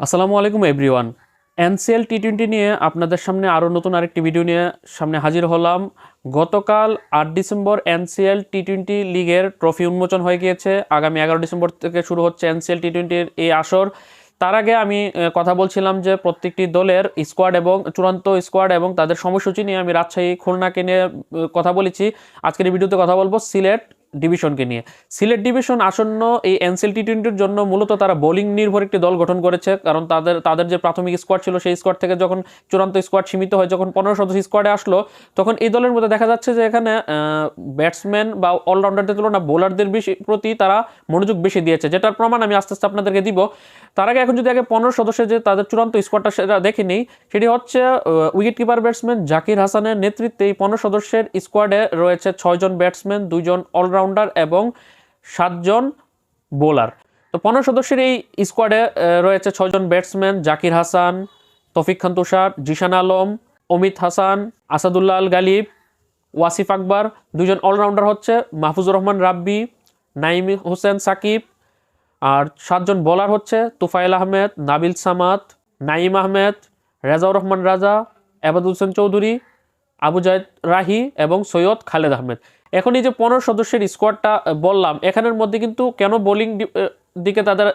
আসসালামু আলাইকুম, everyone. NCL T twenty নিয়ে আপনাদের সামনে আরও নতুন আরেকটি ভিডিও নিয়ে সামনে হাজির হলাম। গতকাল আট ডিসেম্বর এনসিএল টি টোয়েন্টি লিগের ট্রফি উন্মোচন হয়ে গিয়েছে। আগামী এগারো ডিসেম্বর থেকে শুরু হচ্ছে এনসিএল টি টোয়েন্টির এই আসর। তার আগে আমি কথা বলছিলাম যে প্রত্যেকটি দলের স্কোয়াড এবং চূড়ান্ত স্কোয়াড এবং তাদের সময়সূচি নিয়ে আমি রাজশাহী, খুলনাকে নিয়ে কথা বলেছি। আজকের ভিডিওতে কথা বলব সিলেট ডিভিশনকে নিয়ে। সিলেট ডিভিশন আসন্ন এই এনসিএল টি টোয়েন্টির জন্য মূলত তারা বোলিং নির্ভর একটি দল গঠন করেছে, কারণ তাদের তাদের যে প্রাথমিক স্কোয়াড ছিল সেই স্কোয়াড থেকে যখন চূড়ান্ত স্কোয়াড সীমিত হয়, যখন পনেরো সদস্য স্কোয়াডে আসলো, তখন এই দলের মধ্যে দেখা যাচ্ছে যে এখানে ব্যাটসম্যান বা অলরাউন্ডারদের তুলনা বোলারদের বেশি, প্রতি তারা মনোযোগ বেশি দিয়েছে, যেটার প্রমাণ আমি আস্তে আস্তে আপনাদেরকে দিব। তার আগে এখন যদি আগে পনেরো সদস্যের যে তাদের চূড়ান্ত স্কোয়াডটা সেটা দেখে নিই, সেটি হচ্ছে উইকেট কিপার ব্যাটসম্যান জাকির হাসানের নেতৃত্বে এই পনেরো সদস্যের স্কোয়াডে রয়েছে ছয়জন ব্যাটসম্যান দুইজন অলরাউন্ডার এবং সাতজন বোলার। তো পনেরো সদস্যের এই স্কোয়াডে রয়েছে ছয়জন ব্যাটসম্যান, জাকির হাসান, তফিক খান তুষার, জিশান আলম, অমিত হাসান, আসাদুল্লাহ আল গালিব, ওয়াসিফ আকবর। দুজন অলরাউন্ডার হচ্ছে মাহফুজুর রহমান রাব্বি নাইম হোসেন সাকিব, আর সাতজন বোলার হচ্ছে তুফাইল আহমেদ, নাবিল সামাদ নাইম আহমেদ, রেজাউর রহমান রাজা এবাদুল হোসেন চৌধুরী, আবু জায়দ রাহি এবং সৈয়দ খালেদ আহমেদ। এখন এই যে পনেরো সদস্যের স্কোয়াডটা বললাম এখানের মধ্যে কিন্তু কেন বোলিং দিকে তাদের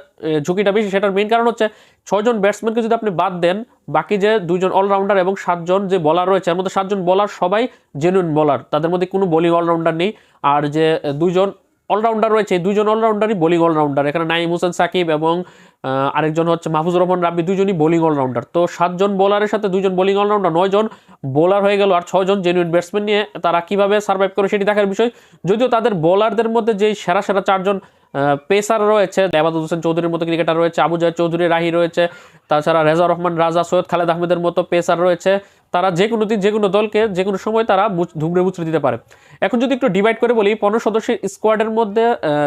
ঝুঁকিটা বেশি? সেটার মেইন কারণ হচ্ছে ছয়জন ব্যাটসম্যানকে যদি আপনি বাদ দেন বাকি যে দুজন অলরাউন্ডার এবং সাতজন যে বলার রয়েছে এর মধ্যে সাতজন বলার সবাই জেনুইন বলার তাদের মধ্যে কোনো বোলিং অলরাউন্ডার নেই। আর যে আহ, দুইজন অলরাউন্ডার রয়েছে এই দুইজন অলরাউন্ডারই বোলিং অলরাউন্ডার। এখানে নাইম হোসেন সাকিব এবং আরেকজন হচ্ছে মাহফুজ রহমান রাব্বি, দুজনই বোলিং অলরাউন্ডার। তো সাতজন বোলারের সাথে দুজন বোলিং অলরাউন্ডার, নয়জন বোলার হয়ে গেল আর ছয়জন জেনুইন ব্যাটসম্যান নিয়ে তারা কীভাবে সার্ভাইভ করে সেটি দেখার বিষয়। যদিও তাদের বোলারদের মধ্যে যেই সেরা সেরা চারজন পেসার রয়েছে দেবাদুল হোসেন চৌধুরীর মতো ক্রিকেটার রয়েছে, আবু চৌধুরী, রাহি রয়েছে, তাছাড়া রেজা রহমান, রাজা সৈয়দ খালেদ আহমেদের মতো পেসার রয়েছে। তারা যে কোনো দিন, যে কোনো দলকে, যে কোনো সময় তারা ধুবড়ে মুচড়ে দিতে পারে। এখন যদি একটু ডিভাইড করে বলি, পনেরো সদস্যের স্কোয়াডের মধ্যে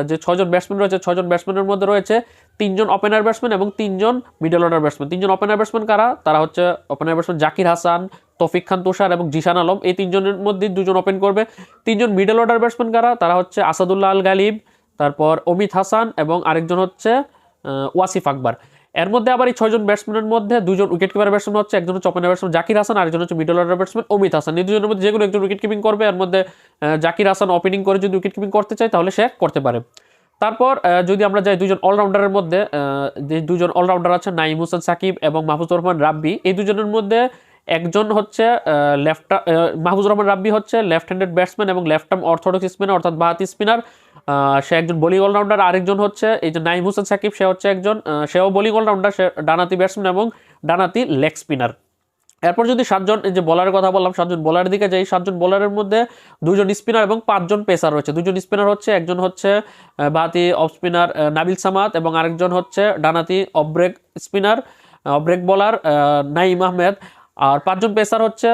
যে ছজন ব্যাটসম্যান রয়েছে ছজন ব্যাটসম্যানের মধ্যে রয়েছে তিনজন ওপেনার ব্যাটসম্যান এবং তিনজন মিডল অর্ডার ব্যাটসম্যান তিনজন ওপেনার ব্যাটসম্যান কারা? তারা হচ্ছে ওপেনার ব্যাটসম্যান জাকির হাসান, তফিক খান তুষার এবং জিশান আলম। এই তিনজনের মধ্যে দুজন ওপেন করবে। তিনজন মিডল অর্ডার ব্যাটসম্যান কারা? তারা হচ্ছে আসাদুল্লাহ আল গালিব তারপর অমিত হাসান এবং আরেকজন হচ্ছে ওয়াসিফ আকবর। এর মধ্যে আবার এই ছয়জন ব্যাটসম্যানের মধ্যে দুজন উইকেট কিপার ব্যাটসম্যান হচ্ছে, একজন হচ্ছে ওপেনার ব্যাটসম্যান জাকির হাসান, আরেকজন হচ্ছে middle order batsman Amit Hasan. এই দুজনের মধ্যে যে কোনো একজন উইকেট কিপিং করবে, এর মধ্যে জাকির হাসান ওপেনিং করে যদি উইকেট কিপিং করতে চায়, তাহলে সে করতে পারে। তারপর যদি আমরা যাই দুজন অলরাউন্ডারের মধ্যে যে দুজন অলরাউন্ডার আছে নাইম হোসেন সাকিব এবং মাহফুজুর রহমান রাব্বি, এই দুজনের মধ্যে একজন হচ্ছে লেফট মাহফুজুর রহমান রাব্বি হচ্ছে লেফট হ্যান্ডেড ব্যাটসম্যান এবং লেফট আর্ম অর্থোডক্স স্পিনার অর্থাৎ বাহাতি স্পিনার সে একজন বোলিং অলরাউন্ডার, আরেকজন হচ্ছে এই যে নাইম হোসেন সাকিব, সে হচ্ছে একজন সেও বোলিং অলরাউন্ডার, সে ডানাতি ব্যাটসম্যান এবং ডানাতি লেগ স্পিনার। এরপর যদি সাতজন যে বলারের কথা বললাম, সাতজন বলারের দিকে যাই, সাতজন বলারের মধ্যে দুজন স্পিনার এবং পাঁচজন পেসার রয়েছে। দুজন স্পিনার হচ্ছে, একজন হচ্ছে বাতি অফ স্পিনার নাবিল সামাদ এবং আরেকজন হচ্ছে ডানাতি off break spinner break bowler Naim Ahmed. আর পাঁচজন পেসার হচ্ছে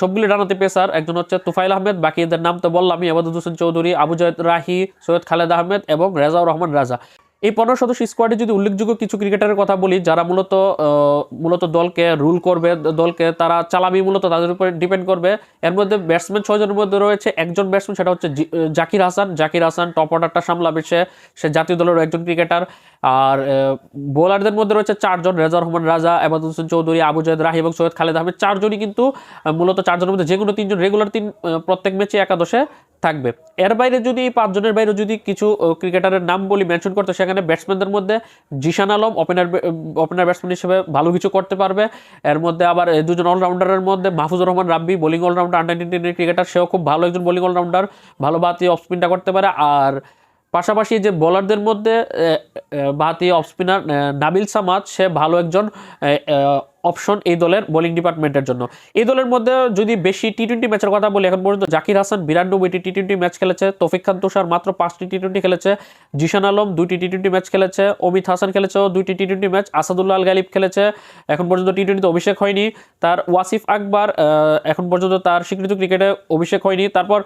সবগুলি ডানাতে পেসার। একজন হচ্ছে তুফাইল আহমেদ বাকিদের নাম তো বললামই আবাদুল হোসেন চৌধুরী, আবু জায়দ রাহি, সৈয়দ খালেদ আহমেদ এবং রেজাউর রহমান রাজা। এই পনেরো সদস্য স্কোয়াডে যদি উল্লেখযোগ্য কিছু ক্রিকেটারের কথা বলি, যারা মূলত মূলত দলকে রুল করবে, দলকে তারা চালাবি মূলত, তাদের উপর ডিপেন্ড করবে। এর মধ্যে ব্যাটসম্যান ছয়জনের মধ্যে রয়েছে একজন ব্যাটসম্যান সেটা হচ্ছে জাকির হাসান। জাকির হাসান টপ অর্ডারটা সামলাবে সে সে জাতীয় দলের একজন ক্রিকেটার আর বোলারদের মধ্যে রয়েছে চারজন, রেজা রহমান রাজা এবাদুল হোসেন চৌধুরী, আবু জায়দ রাহি এবং সৈয়দ খালেদ আহমেদ। চারজনই কিন্তু মূলত চারজনের মধ্যে যে কোনো তিনজন রেগুলার তিন প্রত্যেক ম্যাচে একাদশে থাকবে। এর বাইরে যদি পাঁচজনের বাইরে যদি কিছু ক্রিকেটারের নাম বলি মেনশন করতে, সেখানে ব্যাটসম্যানদের মধ্যে Zishan Alam opener opener batsman হিসেবে ভালো কিছু করতে পারবে। এর মধ্যে আবার দুজন অলরাউন্ডারের মধ্যে Mahfuzur Rahman Rabbi bowling allrounder under নাইনটিনের cricketer সেও খুব ভালো একজন বোলিং অলরাউন্ডার ভালো বাতি অফ স্পিনটা করতে পারে। আর পাশাপাশি যে বোলারদের মধ্যে বাতি অফ স্পিনার নাবিল সামাদ, সে ভালো একজন অপশন এই দলের বোলিং ডিপার্টমেন্টের জন্য। এই দলের মধ্যে যদি বেশি টি টোয়েন্টি ম্যাচের কথা বলি, এখন পর্যন্ত জাকির হাসান বিরানব্বইটি টি টোয়েন্টি ম্যাচ খেলেছে, তফিক খান তুষার মাত্র পাঁচটি টি টোয়েন্টি খেলেছে, জিশান আলম দুইটি টি টোয়েন্টি ম্যাচ খেলেছে, অমিত হাসান খেলেছে দুইটি T twenty match Asadullah Al Galib খেলেছে, এখন পর্যন্ত টি টোয়েন্টিতে অভিষেক হয়নি, তার ওয়াসিফ আকবর এখন পর্যন্ত তার স্বীকৃত ক্রিকেটে অভিষেক হয়নি, তারপর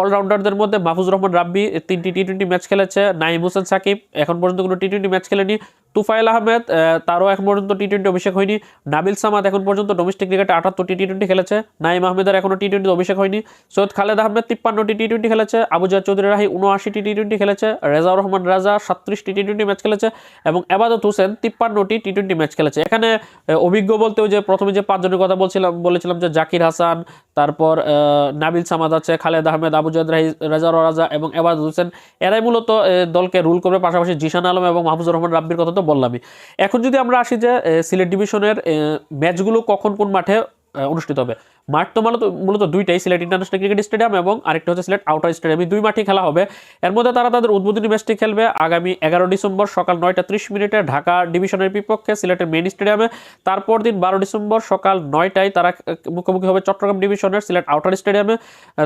অলরাউন্ডারদের মধ্যে মাহফুজ রহমান রাব্বি তিনটি টি টোয়েন্টি ম্যাচ খেলেছে নাইম হোসেন সাকিব, এখন পর্যন্ত কোনো টি টোয়েন্টি ম্যাচ খেলেনি তুফাইল আহমেদ তারও এখন পর্যন্ত টি টোয়েন্টি অভিষেক হয়নি। নাবিল সামাদ এখন পর্যন্ত ডোমেস্টিক ক্রিকেটে আটাত্তরটি টি টোয়েন্টি খেলেছে। নাইম আহমেদের এখনও টি টোয়েন্টি অভিষেক হয়নি। সৈয়দ খালেদ আহমেদ তিপ্পান্নটি টি টোয়েন্টি খেলেছে। আবুজার চৌধুরী রাহি উনআশিটি টি টোয়েন্টি খেলেছে। রেজাউর রহমান রাজা সাতত্রিশটি টি টোয়েন্টি ম্যাচ খেলেছে এবং এবাদত হোসেন তিপ্পান্নটি টি টোয়েন্টি ম্যাচ খেলেছে। এখানে অভিজ্ঞ বলতেও যে প্রথমে যে পাঁচজনের কথা বলছিলাম, বলেছিলাম যে জাকির হাসান, তারপর নাবিল সামাদ আছে, খালেদ আহমেদ আবুজাদ রাহি, রেজাউর রাজা এবং এবাদত হোসেন। এরাই মূলত দলকে রুল করবে। পাশাপাশি জিশান আলম এবং মাহফুজুর রহমান রাব্বির কথা তো বললামই। এখন যদি আমরা আসি যে সিলেট ডিভিশনের ম্যাচগুলো কখন কোন মাঠে অনুষ্ঠিত হবে? মাঠ তো মূলত মূলত দুইটাই, সিলেট ইন্টারন্যাশনাল ক্রিকেট স্টেডিয়াম এবং আরেকটা হচ্ছে সিলেট আউটার স্টেডিয়াম। দুই মাঠে খেলা হবে। এর মধ্যে তারা তাদের উদ্বোধনী ম্যাচটি খেলবে আগামী এগারো ডিসেম্বর সকাল নয়টা ত্রিশ মিনিটে ঢাকা ডিভিশনের বিপক্ষে সিলেটের মেইন স্টেডিয়ামে। তারপর দিন বারো ডিসেম্বর সকাল নয়টায় তারা মুখোমুখি হবে চট্টগ্রাম ডিভিশনের সিলেট আউটার স্টেডিয়ামে।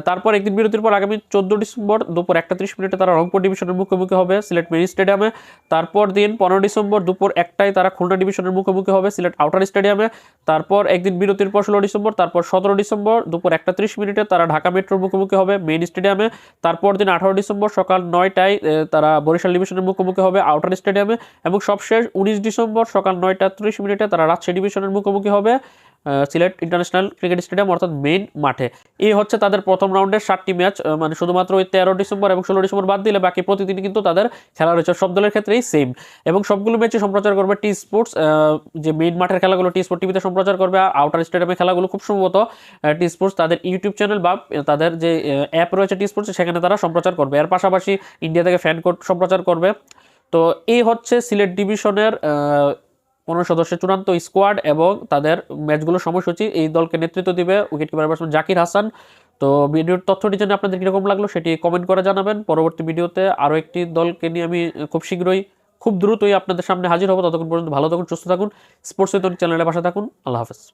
তারপর একদিন বিরতির পর আগামী চোদ্দ ডিসেম্বর দুপুর একটা ত্রিশ মিনিটে তারা রংপুর ডিভিশনের মুখোমুখি হবে সিলেট মেইন স্টেডিয়ামে। তারপর দিন পনেরো ডিসেম্বর দুপুর একটায় তারা খুলনা ডিভিশনের মুখোমুখি হবে সিলেট আউটার স্টেডিয়ামে। তারপর একদিন বিরতির পর ষোলো ডিসেম্বর, তারপর সতেরো ডিসেম্বর দুপুর একটা ত্রিশ মিনিটে তারা ঢাকা মেট্রোর মুখোমুখি হবে মেইন স্টেডিয়ামে। তারপর দিন আঠারো ডিসেম্বর সকাল নয়টায় তারা বরিশাল ডিভিশনের মুখোমুখি হবে আউটার স্টেডিয়ামে। এবং সবশেষ উনিশ ডিসেম্বর সকাল নয়টা ত্রিশ মিনিটে তারা রাজশাহী ডিভিশনের মুখোমুখি হবে। সিলেট ইন্টারন্যাশনাল ক্রিকেট স্টেডিয়াম, অর্থাৎ মেইন মাঠে। এই হচ্ছে তাদের প্রথম রাউন্ডের সাতটি ম্যাচ মানে শুধুমাত্র ওই তেরো ডিসেম্বর এবং ষোলো ডিসেম্বর বাদ দিলে বাকি প্রতিদিন কিন্তু তাদের খেলা রয়েছে। সব দলের ক্ষেত্রেই সেম এবং সবগুলো ম্যাচে সম্প্রচার করবে টি স্পোর্টস যে মেইন মাঠের খেলাগুলো টি স্পোর্ট টিভিতে সম্প্রচার করবে আর আউটার স্টেডিয়ামের খেলাগুলো খুব সম্ভবত টি স্পোর্টস তাদের ইউটিউব চ্যানেল বা তাদের যে অ্যাপ রয়েছে টি স্পোর্টস সেখানে তারা সম্প্রচার করবে। এর পাশাপাশি ইন্ডিয়া থেকে ফ্যান কোড সম্প্রচার করবে। তো এই হচ্ছে সিলেট ডিভিশনের পনেরো সদস্যের চূড়ান্ত স্কোয়াড এবং তাদের ম্যাচগুলোর সময়সূচি, এই দলকে নেতৃত্ব দিবে wicket keeper batsman Zakir Hasan. তো ভিডিওর তথ্যটি জেনে আপনাদের কীরকম লাগল সেটি কমেন্ট করে জানাবেন। পরবর্তী ভিডিওতে আরও একটি দলকে নিয়ে আমি খুব শীঘ্রই, খুব দ্রুতই আপনাদের সামনে হাজির হব। ততক্ষণ পর্যন্ত ভালো থাকুন, সুস্থ থাকুন। স্পোর্টস চ্যানেলের পাশে থাকুন। আল্লাহ হাফেজ।